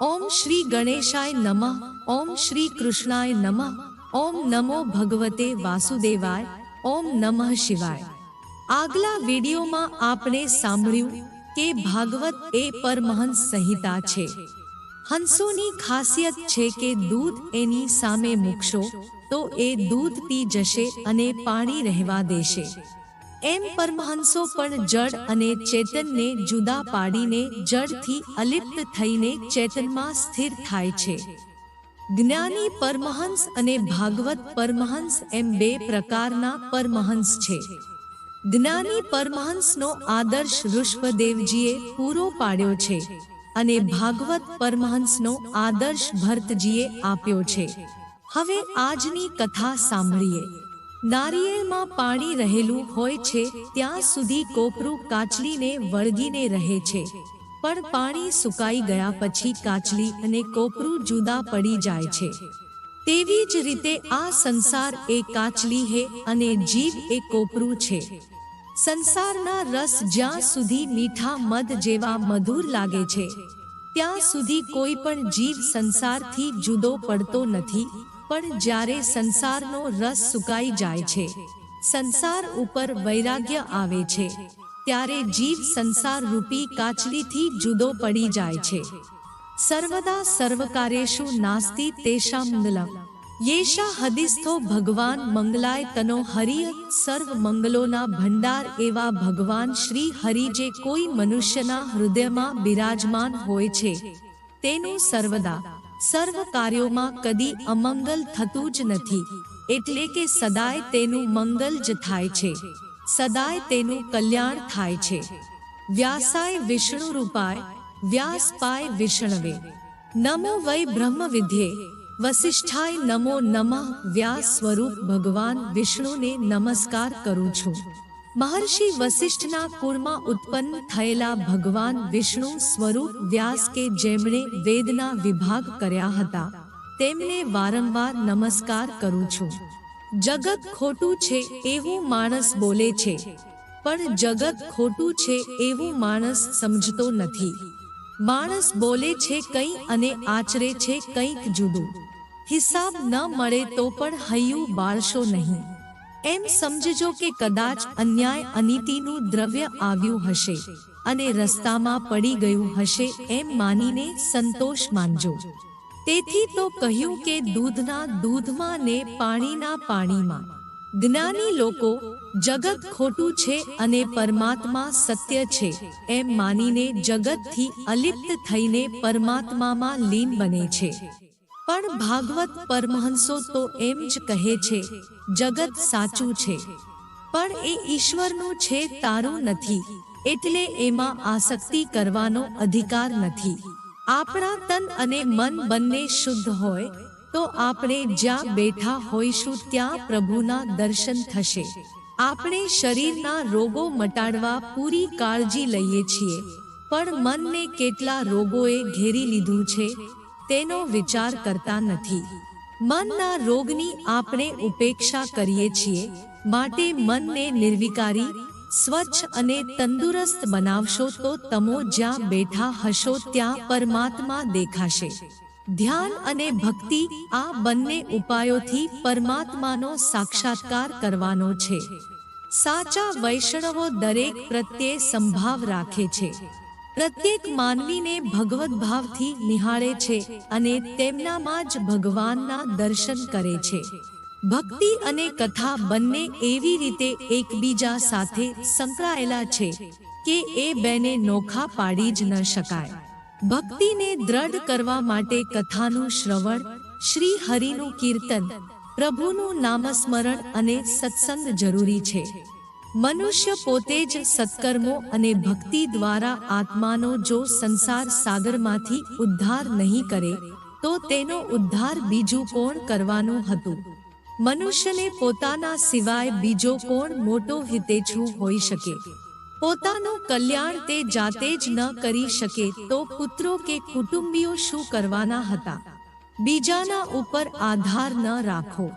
ઓમ શ્રી ગણેશાય નમઃ, ઓમ શ્રી કૃષ્ણાય નમઃ, ઓમ નમો ભગવતે વાસુદેવાય, ઓમ નમઃ શિવાય. આગલા વિડીયોમાં આપણે સાંભળ્યું કે ભાગવત એ પરમહંસ સંહિતા છે. હંસોની ખાસિયત છે કે દૂધ એની સામે મૂકશો તો એ દૂધ પી જશે અને પાણી રહેવા દેશે. એમ પરમહંસો પણ જડ અને ચેતનને જુદા પાડીને જડથી અલિપ્ત થઈને ચેતનમાં સ્થિર થાય છે. જ્ઞાની પરમહંસ અને ભાગવત પરમહંસ એમ બે પ્રકારના પરમહંસ છે. જ્ઞાની પરમહંસનો આદર્શ ઋષભદેવજીએ પૂરો પાડ્યો છે અને ભાગવત પરમહંસનો આદર્શ ભરતજીએ આપ્યો છે. હવે આજની કથા સાંભળીએ. નારિયેળમાં પાણી રહેલું હોય છે, ત્યાં સુધી કોપરું કાચલીને વળગીને રહે છે. પણ પાણી સુકાઈ ગયા પછી કાચલી અને કોપરું જુદા પડી જાય છે. તેવી જ રીતે આ સંસાર એ કાચલી હે અને જીવ એ કોપરું છે. સંસારના રસ જ્યાં સુધી મીઠા મધ જેવા મધુર લાગે છે, ત્યાં સુધી કોઈ પણ જીવ સંસારથી જુદો પડતો નથી પણ જ્યારે સંસારનો રસ સુકાઈ જાય છે, સંસાર ઉપર વૈરાગ્ય આવે છે, ત્યારે જીવ સંસાર રૂપી કાચલીથી જુદો પડી જાય છે. સર્વદા સર્વકાર્યેષુ નાસ્તિ તેષાં મંગલમ યેશા હદિસ્થો ભગવાન મંગલાય તનો હરિય સર્વ મંગલોના ભંડાર એવા ભગવાન શ્રી હરિ જે કોઈ મનુષ્યના હૃદયમાં બિરાજમાન હોય છે. તેનું સર્વદા સર્વ કાર્યોમાં કદી અમંગલ થતું જ નથી. એટલે કે સદાય તેનું મંગલ જ થાય છે. સદાય તેનું કલ્યાણ થાય છે. વ્યાસાય વિષ્ણુ રૂપાય, વ્યાસ પાય વિષ્ણવે. નમો વૈ બ્રહ્મ વિધ્યે. વસિષ્ઠાય નમો નમઃ વ્યાસ સ્વરૂપ ભગવાન વિષ્ણુને નમસ્કાર કરું છું. મહર્ષિ વસિષ્ઠના કુળમાં ઉત્પન્ન થયેલા ભગવાન વિષ્ણુ સ્વરૂપ વ્યાસ કે જેમણે વેદના વિભાગ કર્યા હતા, તેમને વારંવાર નમસ્કાર કરું છું. જગત ખોટું છે એવું માણસ બોલે છે, પણ જગત ખોટું છે એવું માણસ સમજતો નથી. માણસ બોલે છે કંઈ અને આચરે છે કંઈક જુદું. હિસાબ ન મળે તો પણ હૈયું બાળશો નહીં. એમ સમજજો કે કદાચ અન્યાય અનીતિનું દ્રવ્ય આવ્યું હશે અને રસ્તામાં પડી ગયું હશે એમ માનીને સંતોષ માનજો. તેથી તો કહ્યું કે દૂધના દૂધમાં ને પાણીના પાણીમાં. જ્ઞાની લોકો, જગત ખોટું છે અને પરમાત્મા સત્ય છે એમ માનીને જગતથી અલિપ્ત થઈને પરમાત્મામાં લીન બને છે. પણ ભાગવત પરમહંસો તો એમ જ કહે છે, જગત સાચું છે. પણ એ ઈશ્વરનું છે તારું નથી, એટલે એમાં આસક્તિ કરવાનો અધિકાર નથી. આપણા તન અને મન બંને શુદ્ધ હોય, તો આપણે જ્યાં બેઠા હોઈશું ત્યાં પ્રભુના દર્શન થશે. આપણે શરીરના રોગો મટાડવા પૂરી કાળજી લઈએ છીએ, પણ મનને કેટલા રોગોએ ઘેરી લીધું છે તેનો વિચાર કરતા નથી. મનના રોગની આપણે ઉપેક્ષા કરીએ છીએ. માટે મનને નિર્વિકારી, સ્વચ્છ અને તંદુરસ્ત બનાવશો તો તમો જ્યાં બેઠા હશો ત્યાં પરમાત્મા દેખાશે. ધ્યાન અને ભક્તિ આ બંને ઉપાયોથી પરમાત્માનો સાક્ષાત્કાર કરવાનો છે. સાચા વૈષ્ણવો દરેક પ્રત્યે સંભાવ રાખે છે. પ્રત્યેક માનવીને ભગવત ભાવથી નિહાળે છે અને તેમનામાં જ ભગવાનના દર્શન કરે છે. ભક્તિ અને કથા બંને એવી રીતે એકબીજા સાથે સંકળાયેલા છે કે એ બેને નોખા પાડી જ ન શકાય. ભક્તિને દ્રઢ કરવા માટે કથાનું શ્રવણ શ્રી હરિનું કીર્તન, પ્રભુનું નામસ્મરણ અને સત્સંગ જરૂરી છે. મનુષ્ય પોતે જ સત્કર્મો અને ભક્તિ દ્વારા આત્માનો જો સંસાર સાગરમાંથી ઉદ્ધાર નહીં કરે, તો તેનો ઉદ્ધાર બીજું કોણ કરવાનું હતું? મનુષ્યને પોતાના સિવાય બીજો કોણ મોટો હિતેચ્છુ હોઈ શકે? પોતાનું કલ્યાણ તે જાતે જ ન કરી શકે તો પુત્રો કે કુટુંબીઓ શું કરવાના હતા? બીજાના ઉપર આધાર ન રાખો.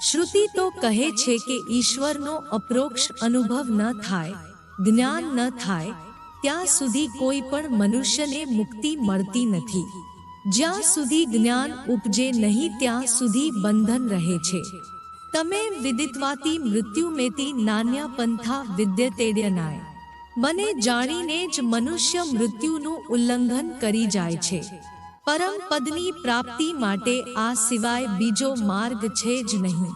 શ્રુતિ તો કહે છે કે ઈશ્વરનો અપ્રોક્ષ અનુભવ ન થાય, જ્ઞાન ન થાય, ત્યાં સુધી કોઈ પણ મનુષ્યને મુક્તિ મળતી નથી. જ્યાં સુધી જ્ઞાન ઉપજે નહીં, ત્યાં સુધી બંધન રહે છે. તમે વિદિતવાતી મૃત્યુ મેતી નાન્યા પંથા વિદ્યતેડ્યનાય મને જાણીને જ મનુષ્ય મૃત્યુનું ઉલ્લંઘન કરી જાય છે. પરમ પદની પ્રાપ્તિ માટે આ સિવાય બીજો માર્ગ છે જ નહીં.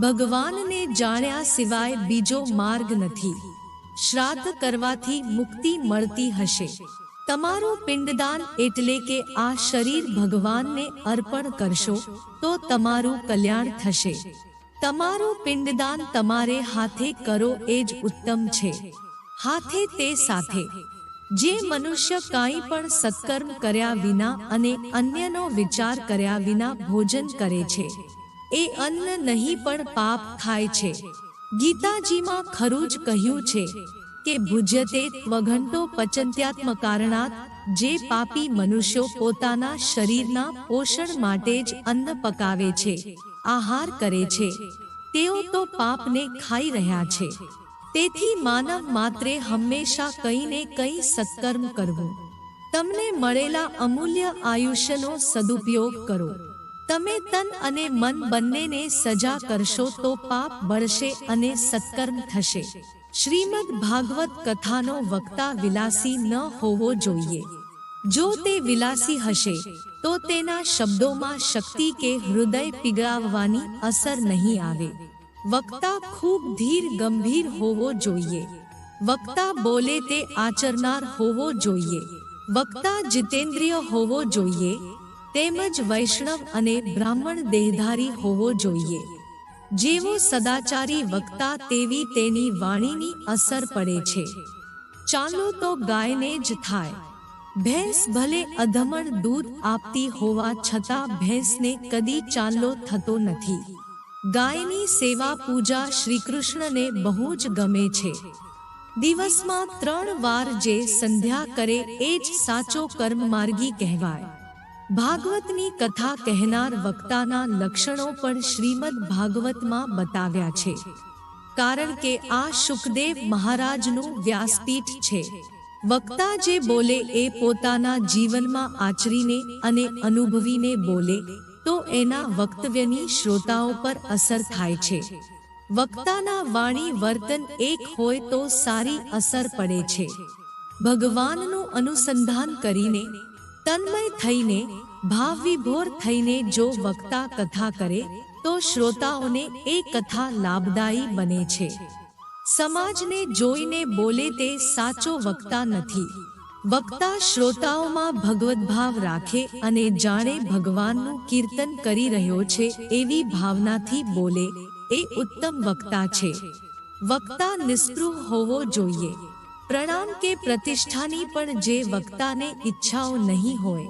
ભગવાનને જાણ્યા સિવાય બીજો માર્ગ નથી. શ્રાદ્ધ કરવાથી મુક્તિ મળતી હશે. તમારું પિંડદાન એટલે કે આ શરીર ભગવાનને અર્પણ કરશો, તો તમારું કલ્યાણ થશે. તમારું પિંડદાન તમારે હાથે કરો એ જ ઉત્તમ છે. હાથે તે સાથે. જે મનુષ્ય કાંઈ પણ સત્કર્મ કર્યા વિના અને અન્યનો વિચાર કર્યા વિના ભોજન કરે છે. એ અન્ન નહીં પણ પાપ ખાય છે. ગીતાજીમાં ખરું જ કહ્યું છે કે ભુજ્યતે ત્વઘંટો પચંત્યાત્મ કારણાત જે પાપી મનુષ્યો પોતાના શરીરના પોષણ માટે જ અન્ન પકાવે છે, આહાર કરે છે, તેઓ તો પાપને ખાઈ રહ્યા છે. તેથી માનવ માત્રે હંમેશા કંઈ ને કંઈ સત્કર્મ કરવું. તમને મળેલા અમૂલ્ય આયુષ્યનો સદુપયોગ કરો. તમે તન અને મન બંનેને સજા કરશો તો પાપ બળશે અને સત્કર્મ થશે. શ્રીમદ ભાગવત કથાનો વક્તા વિલાસી ન હોવો જોઈએ. જો તે વિલાસી હશે, તો તેના શબ્દોમાં શક્તિ કે હૃદય પીગળાવવાની અસર નહીં આવે. વક્તા ખૂબ ધીર ગંભીર હોવો જોઈએ. વક્તા બોલે તે આચરનાર હોવો જોઈએ. વક્તા જીતેન્દ્રિય હોવો જોઈએ. તેમજ વૈષ્ણવ અને બ્રાહ્મણ દેહધારી હોવો જોઈએ. જેવો સદાચારી વક્તા તેવી તેની વાણીની અસર પડે છે. ચાલો તો ગાયને જ થાય. ભેંસ ભલે અધમણ દૂધ આપતી હોવા છતાં ભેંસને કદી ચાલો થતો નથી. ગાયની સેવા પૂજા શ્રી કૃષ્ણને બહુ જ ગમે છે. દિવસમાં ત્રણ વાર જે સંધ્યા કરે એ જ સાચો કર્મમાર્ગી કહેવાય. ભાગવતની કથા કહેનાર વક્તાના લક્ષણો પણ શ્રીમદ ભાગવતમાં બતાવ્યા છે. કારણ કે આ સુખદેવ મહારાજનું વ્યાસપીઠ છે. વક્તા જે બોલે એ પોતાના જીવનમાં આચરીને અને અનુભવીને બોલે તો એના વક્તવ્યની શ્રોતાઓ પર અસર થાય છે. વક્તાના વાણી વર્તન એક હોય તો સારી અસર પડે છે. ભગવાનનું અનુસંધાન કરીને, તન્મય થઈને, ભાવવિભોર થઈને જો વક્તા કથા કરે, તો શ્રોતાઓને એ કથા લાભદાયી બને છે. સમાજને જોઈને બોલે તે સાચો વક્તા નથી. વક્તા શ્રોતાઓમાં ભગવદ્ ભાવ રાખે અને જાણે ભગવાનનું કીર્તન કરી રહ્યો છે એવી ભાવનાથી બોલે, એ ઉત્તમ વક્તા છે. વક્તા નિસ્પૃહ હોવો જોઈએ. પ્રણામ કે પ્રતિષ્ઠાની પણ જે વક્તાને ઈચ્છાઓ નહીં હોય,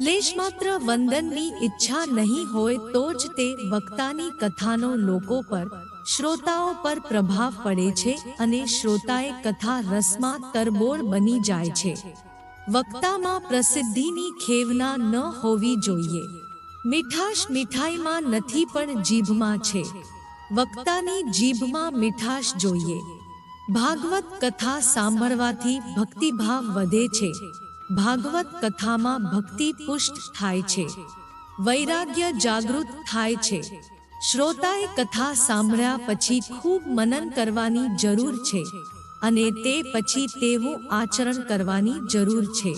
લેશ માત્ર વંદનની ઈચ્છા નહીં હોય તો જ તે વક્તાની કથાનો લોકો પર શ્રોતાઓ પર પ્રભાવ પડે છે અને શ્રોતાએ કથા રસમાં તરબોળ બની જાય છે. વક્તામાં પ્રસિદ્ધિની ખેવના ન હોવી જોઈએ. મીઠાશ મીઠાઈમાં નથી પણ જીભમાં છે. વક્તાની જીભમાં મીઠાશ જોઈએ. ભાગવત કથા સાંભળવાથી ભક્તિભાવ વધે છે. ભાગવત કથામાં ભક્તિ પુષ્ટ થાય છે. વૈરાગ્ય જાગૃત થાય છે. શ્રોતાએ કથા સાંભળ્યા પછી ખૂબ મનન કરવાની જરૂર છે અને તે પછી તેવું આચરણ કરવાની જરૂર છે.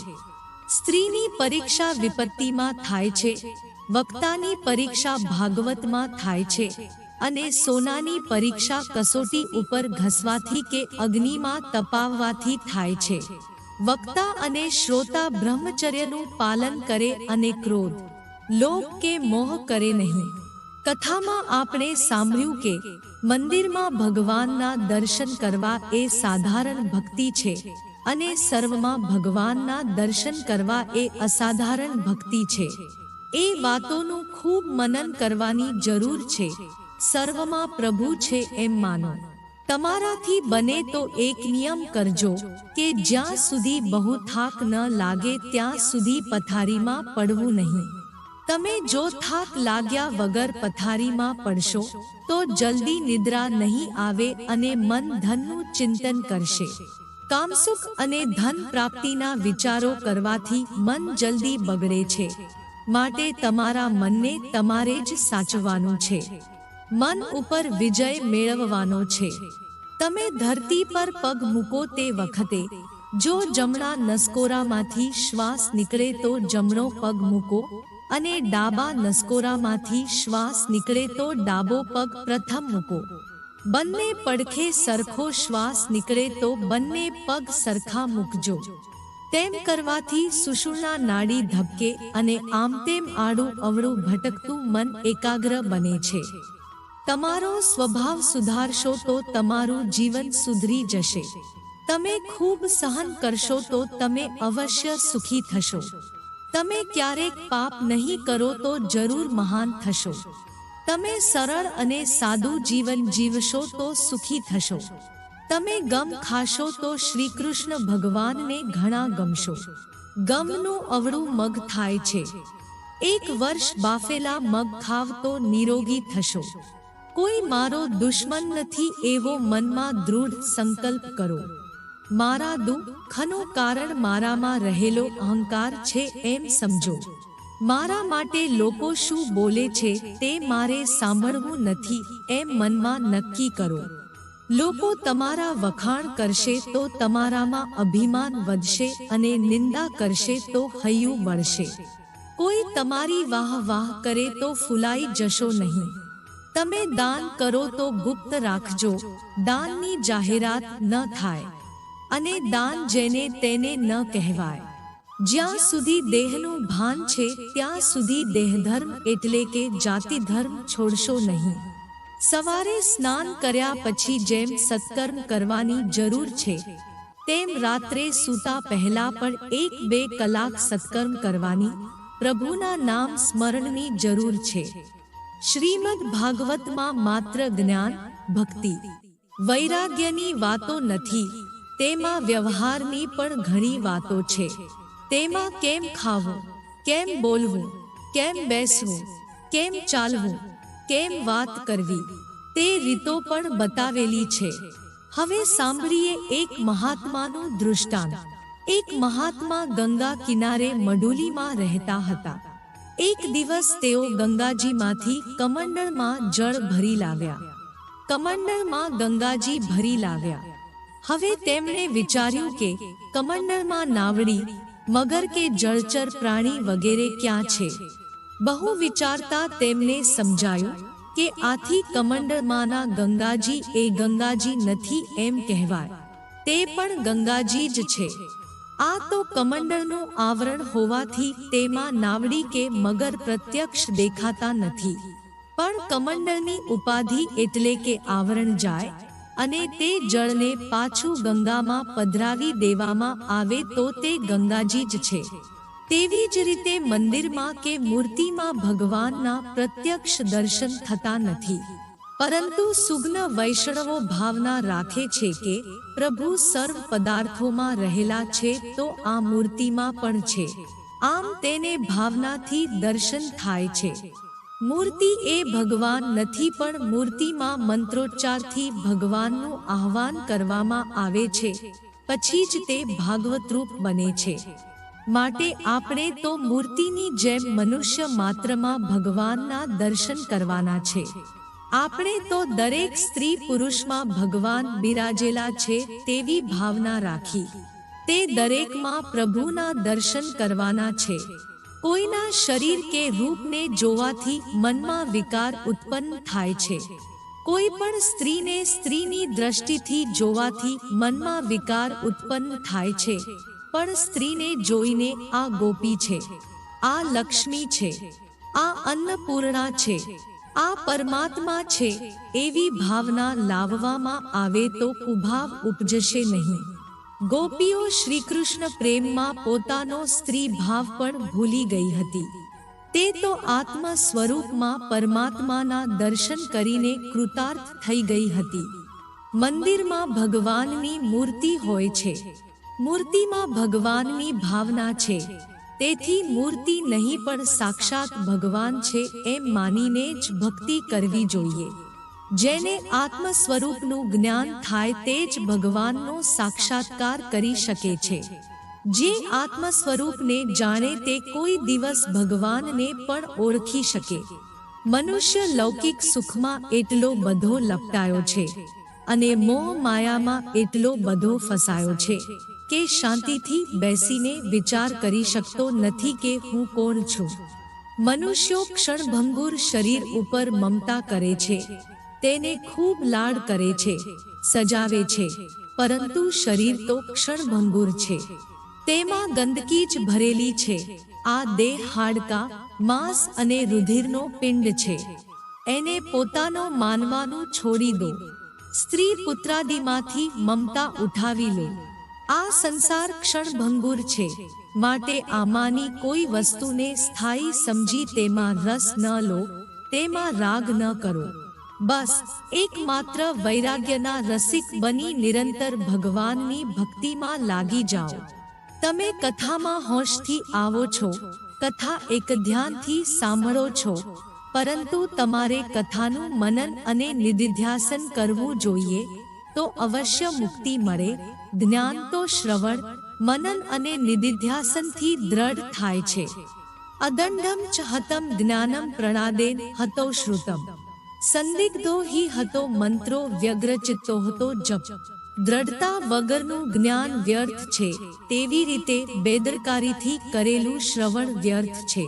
સ્ત્રીની પરીક્ષા વિપત્તિમાં થાય છે, વક્તાની પરીક્ષા ભાગવતમાં થાય છે અને સોનાની પરીક્ષા કસોટી ઉપર ઘસવાથી કે અગ્નિમાં તપાવવાથી થાય છે. વક્તા અને શ્રોતા બ્રહ્મચર્યનું પાલન કરે અને ક્રોધ, લોભ કે મોહ કરે નહીં. કથામાં આપણે સાંભળ્યું કે મંદિરમાં ભગવાનના દર્શન કરવા એ સાધારણ ભક્તિ છે અને સર્વમાં ભગવાનના દર્શન કરવા એ અસાધારણ ભક્તિ છે. એ વાતોનું ખૂબ મનન કરવાની જરૂર છે. સર્વમાં પ્રભુ છે એમ માનો. તમારાથી બને તો એક નિયમ કરજો કે જ્યાં સુધી બહુ થાક ન લાગે ત્યાં સુધી પથારીમાં પડવું નહીં. તમે જો થાક લાગ્યા વગર પથારીમાં પડશો, તો જલ્દી નિદ્રા નહીં આવે અને મન ધનનું ચિંતન કરશે. કામસુખ અને ધન પ્રાપ્તિના વિચારો કરવાથી મન જલ્દી બગડે છે. માટે તમારા મનને તમારે જ સાચવવાનું છે. મન ઉપર વિજય મેળવવાનો છે. તમે ધરતી પર પગ મૂકો તે વખતે, જો જમણા નસકોરામાંથી શ્વાસ નીકળે તો જમણો પગ મૂકો અને ડાબા નસકોરામાંથી શ્વાસ નીકળે તો ડાબો પગ પ્રથમ મૂકો. બંને પડખે સરખો શ્વાસ નીકળે તો બંને પગ સરખા મૂકજો. તેમ કરવાથી સુષુણા નાડી ધબકે અને આમ તેમ આડું અવળું ભટકતું મન એકાગ્ર બને છે. તમારો સ્વભાવ સુધારશો તો તમારું જીવન સુધરી જશે. તમે ખૂબ સહન કરશો તો તમે અવશ્ય સુખી થશો. તમે ક્યારેક પાપ નહીં કરો તો જરૂર મહાન થશો. તમે સરળ અને સાદું જીવન જીવશો તો સુખી થશો. તમે ગમ ખાશો તો શ્રી કૃષ્ણ ભગવાનને ઘણા ગમશો. ગમનું અવળું મગ થાય છે. એક વર્ષ બાફેલા મગ ખાવ તો નિરોગી થશો. કોઈ મારો દુશ્મન નથી એવો મનમાં દૃઢ સંકલ્પ કરો. મારા દુઃખનું કારણ મારામાં રહેલો અહંકાર છે એમ સમજો. મારા માટે લોકો શું બોલે છે તે મારે સાંભળવું નથી એમ મનમાં નક્કી કરો. લોકો તમારા વખાણ કરશે તો તમારામાં અભિમાન વધશે અને નિંદા કરશે તો હૈયું બળશે. કોઈ તમારી વાહ વાહ કરે તો ફૂલાઈ જશો નહીં. તમે દાન કરો તો ગુપ્ત રાખજો. દાનની જાહેરાત ન થાય. અને દાન જેને તેને ન કહેવાય. જ્યાં સુધી દેહનું ભાન છે ત્યાં સુધી દેહધર્મ એટલે કે જાતિ ધર્મ છોડશો નહીં. સવારે સ્નાન કર્યા પછી જેમ સત્કર્મ કરવાની જરૂર છે તેમ રાત્રે સૂતા પહેલા પણ એક બે કલાક સત્કર્મ કરવાની પ્રભુના નામ સ્મરણની જરૂર છે. શ્રીમદ ભાગવતમાં માત્ર જ્ઞાન ભક્તિ. વૈરાગ્યની વાતો નથી. તેમાં વ્યવહારની પણ ઘણી વાતો છે. તેમાં કેમ ખાવું, કેમ બોલવું, કેમ બેસવું, કેમ ચાલવું, કેમ વાત કરવી, તે રીતો પણ બતાવેલી છે. હવે સાંભળીએ એક મહાત્માનું દૃષ્ટાંત. એક મહાત્મા ગંગા કિનારે મડુલીમાં રહેતા હતા. એક દિવસ તેઓ ગંગાજીમાંથી કમંડળમાં જળ ભરી લાવ્યા. કમંડળમાં ગંગાજી ભરી લાવ્યા. હવે તેમણે વિચાર્યું કે કમંડળમાં નાવડી, મગર કે જળચર પ્રાણી વગેરે ક્યાં છે? બહુ વિચારતા તેમને સમજાયું કે આથી કમંડળમાંના ગંગાજી એ ગંગાજી નથી એમ કહેવાય. તે પણ ગંગાજી જ છે. આ તો કમંડળનું આવરણ હોવાથી તેમાં નાવડી કે મગર પ્રત્યક્ષ દેખાતા નથી. પણ કમંડળની ઉપાધિ એટલે કે આવરણ જાય અને તે જળને પાછું ગંગામાં પધરાવી દેવામાં આવે તો તે ગંગાજી જ છે. તેવી જ રીતે મંદિરમાં કે મૂર્તિમાં ભગવાનના પ્રત્યક્ષ દર્શન થતા નથી. પરંતુ સુગ્ન વૈષ્ણવો ભાવના રાખે છે કે પ્રભુ સર્વ પદાર્થોમાં રહેલા છે તો આ મૂર્તિમાં પણ છે. આમ તેને ભાવનાથી દર્શન થાય છે. મૂર્તિ એ ભગવાન નથી, પણ મૂર્તિમાં મંત્રોચ્ચારથી ભગવાનનું આહ્વાન કરવામાં આવે છે. પછી જ તે ભાગવતરૂપ બને છે. માટે આપણે તો મૂર્તિની જેમ મનુષ્ય માત્રમાં ભગવાનના દર્શન કરવાના છે. આપણે તો દરેક સ્ત્રી પુરુષમાં ભગવાન બિરાજેલા છે તેવી ભાવના રાખી. તે દરેકમાં પ્રભુના દર્શન કરવાના છે. કોઈના શરીર કે રૂપને જોવાથી મનમાં વિકાર ઉત્પન્ન થાય છે. કોઈ પણ સ્ત્રીને સ્ત્રીની દ્રષ્ટિથી જોવાથી મનમાં વિકાર ઉત્પન્ન થાય છે. પણ સ્ત્રીને જોઈને આ ગોપી છે. આ લક્ષ્મી છે. આ અન્નપૂર્ણા છે. આ પરમાત્મા છે. એવી ભાવના લાવવામાં આવે તો કુભાવ ઉપજશે નહીં. ગોપીઓ શ્રી કૃષ્ણ પ્રેમમાં પોતાનો સ્ત્રી ભાવ પણ ભૂલી ગઈ હતી. તે તો આત્મ સ્વરૂપમાં પરમાત્માના દર્શન કરીને કૃતાર્થ થઈ ગઈ હતી. મંદિરમાં ભગવાનની મૂર્તિ હોય છે. મૂર્તિમાં ભગવાનની ભાવના છે. તેથી મૂર્તિ નહીં પણ સાક્ષાત ભગવાન છે એમ માનીને જ ભક્તિ કરવી જોઈએ. જેને આત્મ સ્વરૂપનું જ્ઞાન થાય તે જ ભગવાનનો સાક્ષાત્કાર કરી શકે છે. જે આત્મ સ્વરૂપને જાણે તે કોઈ દિવસ ભગવાનને પણ ઓળખી શકે. મનુષ્ય લૌકિક સુખમાં એટલો બધો લપટાયો છે અને મોહ માયામાં એટલો બધો ફસાયો છે કે શાંતિથી બેસીને વિચાર કરી શકતો નથી કે હું કોણ છું. મનુષ્યો ક્ષણભંગુર શરીર ઉપર મમતા કરે છે તેને ખૂબ લાડ કરે છે, સજાવે છે, પરંતુ શરીર તો ક્ષણભંગુર છે. તેમાં ગંદકી જ ભરેલી છે. આ દેહ હાડકા, માંસ અને રુધિરનો પિંડ છે. એને પોતાનો માનવાનું છોડી દો. સ્ત્રી પુત્રાદિમાંથી મમતા ઉઠાવી લો. આ સંસાર ક્ષણભંગુર છે. માટે આમાંની કોઈ વસ્તુને સ્થાયી સમજી તેમાં રસ ન લો, તેમાં રાગ ન કરો. બસ, એકમાત્ર વૈરાગ્યના રસિક બની નિરંતર ભગવાનની ભક્તિમાં લાગી જાઓ. તમે કથામાં હોશથી આવો છો, કથા એક ધ્યાનથી સાંભળો છો, પરંતુ તમારે કથાનું મનન અને નિધિધ્યાસન કરવું જોઈએ, તો અવશ્ય મુક્તિ મળે, જ્ઞાન તો શ્રવણ, મનન અને નિધિધ્યાસનથી દ્રઢ થાય છે. અદંડમ ચ હતમ જ્ઞાનમ પ્રણાદેન હતો શ્રુતમ. સંદિગ્ધો હિ હતો મંત્રો વ્યગ્રચિત્તો હતો જપ. દ્રઢતા વગરનું જ્ઞાન વ્યર્થ છે, તેવી રીતે બેદરકારીથી કરેલું શ્રવણ વ્યર્થ છે.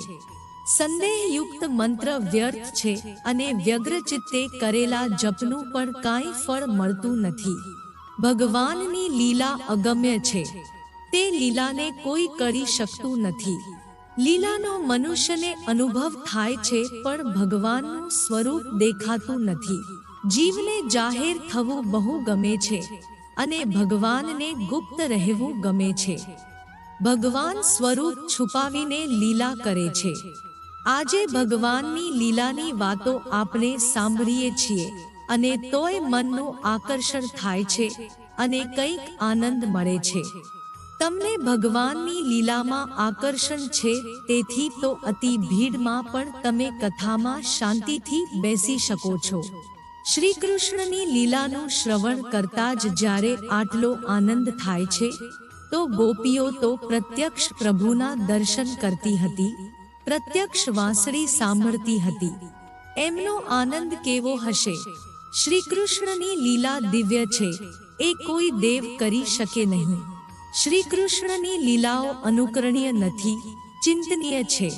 સંદેહયુક્ત મંત્ર વ્યર્થ છે અને વ્યગ્રચિત્તે કરેલા જપનું પણ કાંઈ ફળ મળતું નથી. ભગવાનની લીલા અગમ્ય છે. તે લીલાને કોઈ કરી શકતું નથી. લીલાનો મનુષ્યને અનુભવ થાય છે, પણ ભગવાનનું સ્વરૂપ દેખાતું નથી. જીવને જાહેર થવું બહુ ગમે છે, અને ભગવાનને ગુપ્ત રહેવું ગમે છે. ભગવાન સ્વરૂપ છુપાવીને લીલા કરે છે. આજે ભગવાનની લીલાની વાતો આપણે સાંભળીએ છીએ, અને તોય મનનું આકર્ષણ થાય છે, અને કંઈક આનંદ મળે છે. તમને ભગવાનની લીલામાં આકર્ષણ છે, તેથી તો અતિ ભીડમાં પણ તમે કથામાં શાંતિથી બેસી શકો છો. શ્રી કૃષ્ણની લીલાનું શ્રવણ કરતા જ જ્યારે આટલો આનંદ થાય છે, તો ગોપીઓ તો પ્રત્યક્ષ પ્રભુના દર્શન કરતી હતી, પ્રત્યક્ષ વાંસળી સાંભળતી હતી. એમનો આનંદ કેવો હશે? શ્રી કૃષ્ણની લીલા દિવ્ય છે, એ કોઈ દેવ કરી શકે નહીં. શ્રી કૃષ્ણની લીલાઓ અનુકરણીય નથી, ચિંતનીય છે.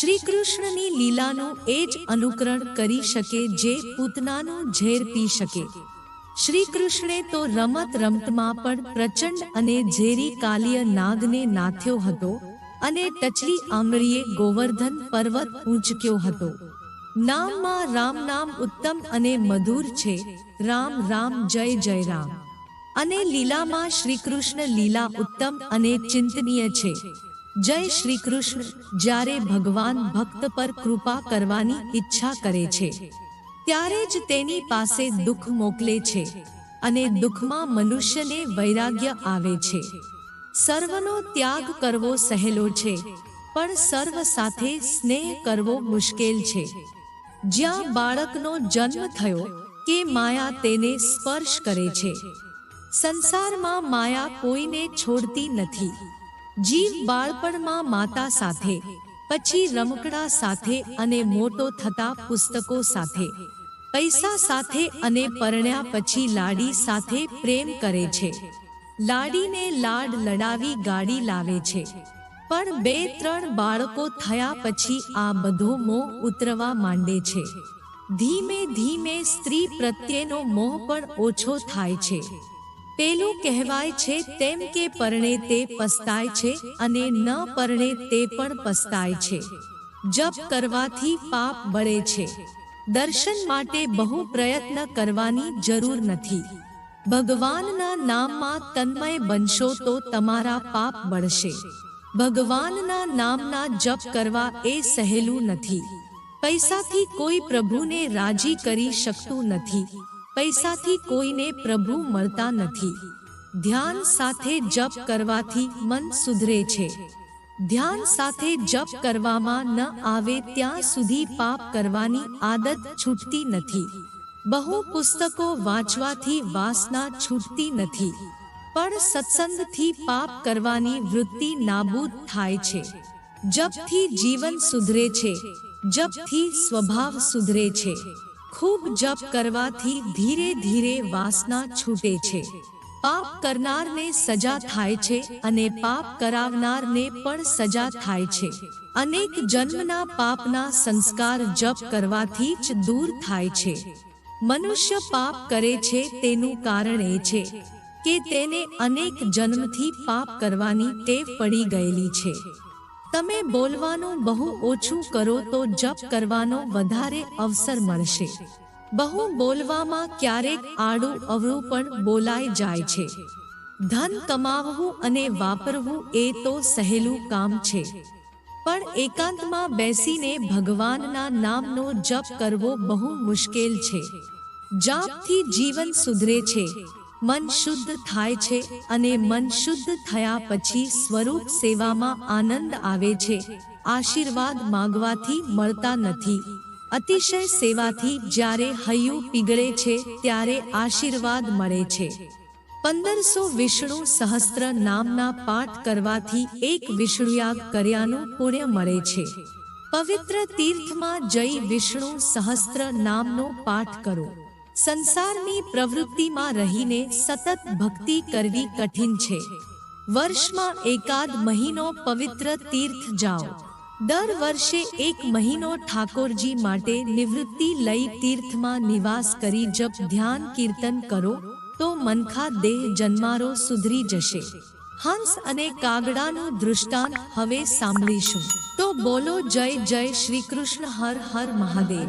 શ્રી કૃષ્ણની લીલાનું એ જ અનુકરણ કરી શકે જે પૂતનાનું ઝેર પી શકે. શ્રી કૃષ્ણે તો રમત રમતમાં પણ પ્રચંડ અને ઝેરી કાલિય નાગને નાથ્યો હતો અને ટચલી આંગળીએ ગોવર્ધન પર્વત ઊંચક્યો હતો. નામમાં રામ નામ ઉત્તમ અને મધુર છે. રામ રામ જય જય રામ. અને લીલામાં શ્રી કૃષ્ણ લીલા ઉત્તમ અને ચિંતનીય છે. જય શ્રી કૃષ્ણ જ્યારે ભગવાન ભક્ત પર કૃપા કરવાની ઈચ્છા કરે છે, ત્યારે જ તેની પાસે દુઃખ મોકલે છે અને દુઃખમાં મનુષ્યને વૈરાગ્ય આવે છે. સર્વનો ત્યાગ કરવો સહેલો છે, પણ સર્વ સાથે સ્નેહ કરવો મુશ્કેલ છે. જ્યાં બાળકનો જન્મ થયો, કે માયા તેને સ્પર્શ કરે છે સંસારમાં માયા કોઈને છોડતી નથી. જીવ બાળપણમાં માતા સાથે, પછી રમકડા સાથે અને મોટો થતા પુસ્તકો સાથે. પૈસા સાથે અને પરણ્યા પછી લાડી સાથે પ્રેમ કરે છે. લાડીને લાડ લડાવી ગાડી લાવે છે. પણ બે ત્રણ બાળકો થયા પછી આ બધો મોહ ઉતરવા માંડે છે. ધીમે ધીમે સ્ત્રી પ્રત્યેનો મોહ પણ ઓછો થાય છે. પેલું કહેવાય છે, તેમ કે પરણે તે પસ્તાય છે અને ન પરણે તે પણ પસ્તાય છે. જપ કરવાથી પાપ બળે છે. દર્શન માટે બહુ પ્રયત્ન કરવાની જરૂર નથી. ભગવાનના નામમાં તન્મય બનશો તો તમારા પાપ બળશે. ભગવાનના નામના જપ કરવા એ સહેલું નથી. પૈસાથી કોઈ પ્રભુને રાજી કરી શકતું નથી. પૈસાથી કોઈને પ્રભુ મળતા નથી. ધ્યાન સાથે જપ કરવાથી મન સુધરે છે. ધ્યાન સાથે જપ કરવામાં ન આવે ત્યાં સુધી પાપ કરવાની આદત છૂટતી નથી. બહુ પુસ્તકો વાંચવાથી વાસના છૂટતી નથી. પણ સત્સંગથી પાપ કરવાની વૃત્તિ નાબૂદ થાય છે. જપથી જીવન સુધરે છે. જપથી સ્વભાવ સુધરે છે. ખૂબ જપ કરવાથી ધીરે ધીરે વાસના છૂટે છે. પાપ કરનારને સજા થાય છે અને પાપ કરાવનારને પણ સજા થાય છે. અનેક જન્મના પાપના સંસ્કાર જપ કરવાથી જ દૂર થાય છે. મનુષ્ય પાપ કરે છે તેનું કારણ એ છે કે તેને અનેક જન્મથી પાપ કરવાની ટેવ પડી ગયેલી છે. તમે બોલવાનું બહુ ઓછું કરો તો જપ કરવાનો વધારે અવસર મળશે. બહુ બોલવામાં ક્યારેક આડું અવળું પણ બોલાઈ જાય છે. ધન કમાવવું અને વાપરવું એ તો સહેલું કામ છે. પણ એકાંતમાં બેસીને ભગવાનના નામનો જપ કરવો બહુ મુશ્કેલ છે. જાપથી જીવન સુધરે છે. મન શુદ્ધ થાય છે અને મન શુદ્ધ થયા પછી સ્વરૂપ સેવામાં આનંદ આવે છે. આશીર્વાદ માંગવાથી મળતા નથી. અતિશય સેવાથી જ્યારે હૈયું પીગળે છે, ત્યારે આશીર્વાદ મળે છે. પંદરસો વિષ્ણુ સહસ્ત્ર નામના પાઠ કરવાથી એક વિષ્ણુયાગ કર્યાનું પુણ્ય મળે છે. પવિત્ર તીર્થમાં જઈ વિષ્ણુ સહસ્ત્ર નામનો પાઠ કરો. સંસારની પ્રવૃત્તિમાં રહીને સતત ભક્તિ કરવી કઠિન છે. વર્ષમાં એકાદ મહિનો પવિત્ર તીર્થ જાઓ. દર વર્ષે એક મહિનો ઠાકોરજી માટે નિવૃત્તિ લઈ તીર્થમાં નિવાસ કરી જપ, ધ્યાન, કીર્તન કરો, તો મનખા દેહ જન્મારો સુધરી જશે. હંસ અને કાગડાનું દૃષ્ટાંત હવે સાંભળીશું. તો બોલો જય જય શ્રી કૃષ્ણ, હર હર મહાદેવ.